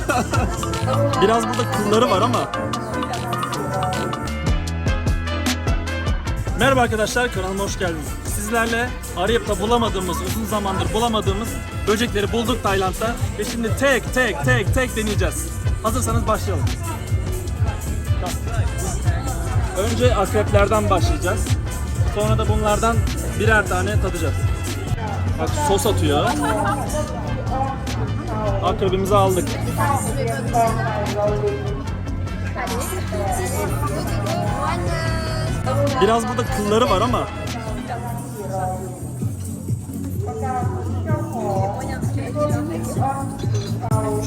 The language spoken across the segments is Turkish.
Biraz burada kılları var ama. Merhaba arkadaşlar, kanalıma hoş geldiniz. Sizlerle arayıp da bulamadığımız, uzun zamandır bulamadığımız böcekleri bulduk Tayland'da. Ve şimdi tek tek tek tek deneyeceğiz. Hazırsanız başlayalım. Önce akreplerden başlayacağız. Sonra da bunlardan birer tane tadacağız. Bak sos atıyor. Akrebimizi aldık. Biraz burada kılları var ama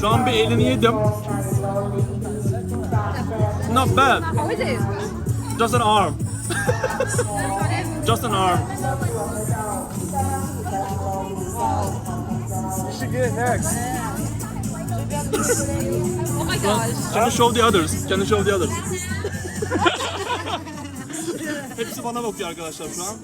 şu an bir elini yedim. Not bad. How is it? Just an arm. Just an arm. Oh my gosh. Can you show the others? Can you show the others? Hepsi bana bakıyor arkadaşlar şu an.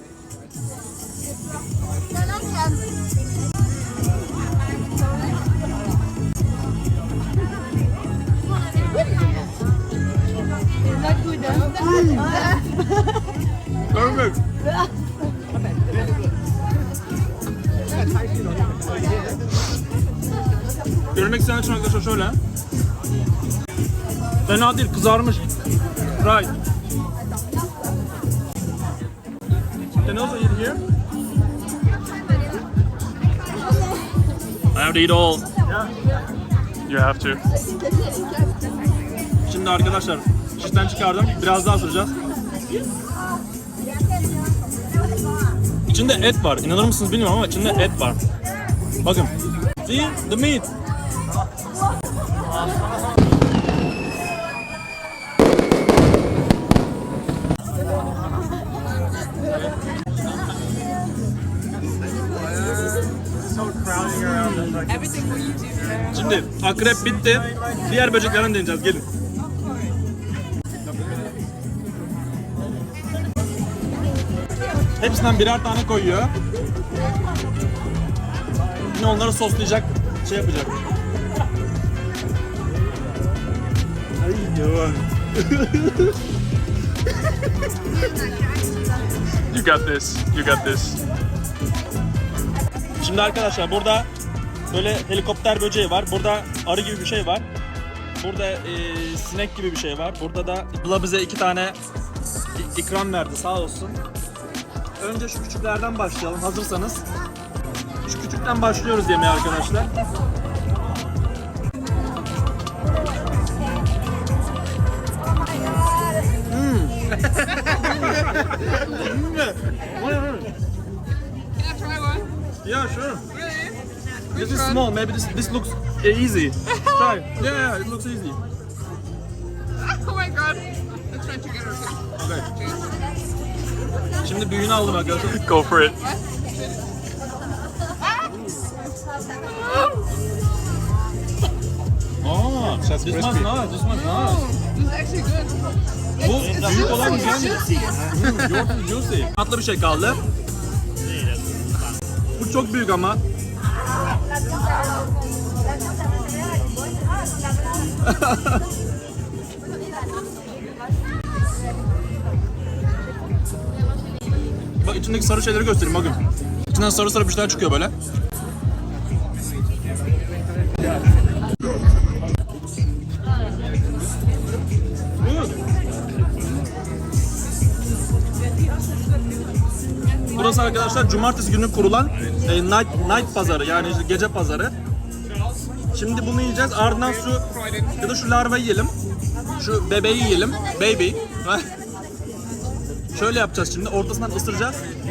Not good. Görmek isteyen için arkadaşlar şöyle. Fena değil, kızarmış. Right. Can you also eat here? I have to eat all. You have to. Şimdi arkadaşlar şişten çıkardım. Biraz daha süreceğiz. İçinde et var. İnanır mısınız bilmiyorum ama içinde et var. Bakın. See the meat. Şimdi akrep bitti. Diğer böceklerden deneyeceğiz. Gelin. Hepsinden birer tane koyuyor. Yine onları soslayacak, şey yapacak. Ay yalan. You got this. You got this. Şimdi arkadaşlar burada böyle helikopter böceği var. Burada arı gibi bir şey var. Burada eee, sinek gibi bir şey var. Burada da Abla bize iki tane ikram verdi sağ olsun. Önce şu küçüklerden başlayalım hazırsanız. Şu küçükten başlıyoruz yemeğe arkadaşlar. Yeah, sure. Really? This is small. Maybe this this looks uh, easy. Try. Yeah, yeah, it looks easy. Oh my god. Let's try together. Okay. Şimdi büyüğünü aldım arkadaşlar. Go for it. Aa, this one's nice. This one's nice. This is actually good. Bu büyük olan It's güzel. juicy. Hmm, juicy. Tatlı bir şey kaldı. Bu çok büyük ama. Bak içindeki sarı şeyleri göstereyim bakın. İçinden sarı sarı bir şeyler çıkıyor böyle. Burası arkadaşlar cumartesi günü kurulan e, night, night pazarı yani işte gece pazarı. Şimdi bunu yiyeceğiz ardından şu ya da şu larvayı yiyelim. Şu bebeği yiyelim. Baby. Şöyle yapacağız şimdi ortasından ısıracağız.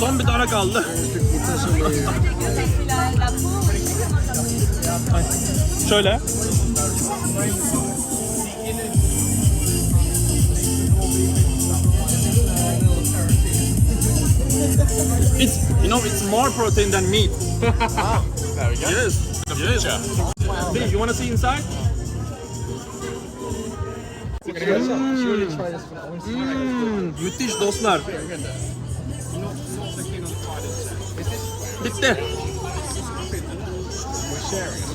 Son bir tane kaldı. Şöyle. It's you know it's more protein than meat. There we go. Yes. Yes. Hey, you wanna see inside? Hmm, müthiş dostlar. Bitti.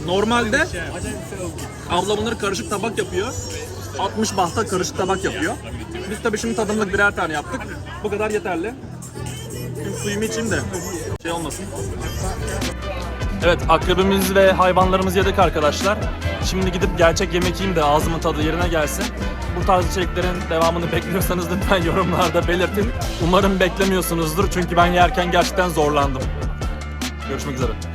Normalde abla bunları karışık tabak yapıyor. 60 bahta karışık tabak yapıyor. Biz tabii şimdi tadımlık birer tane yaptık. Bu kadar yeterli. Şimdi suyumu içeyim de şey olmasın. Evet akrebimiz ve hayvanlarımızı yedik arkadaşlar. Şimdi gidip gerçek yemek yiyeyim de ağzımın tadı yerine gelsin. Bu tarz içeriklerin devamını bekliyorsanız lütfen yorumlarda belirtin. Umarım beklemiyorsunuzdur çünkü ben yerken gerçekten zorlandım. Görüşmek üzere.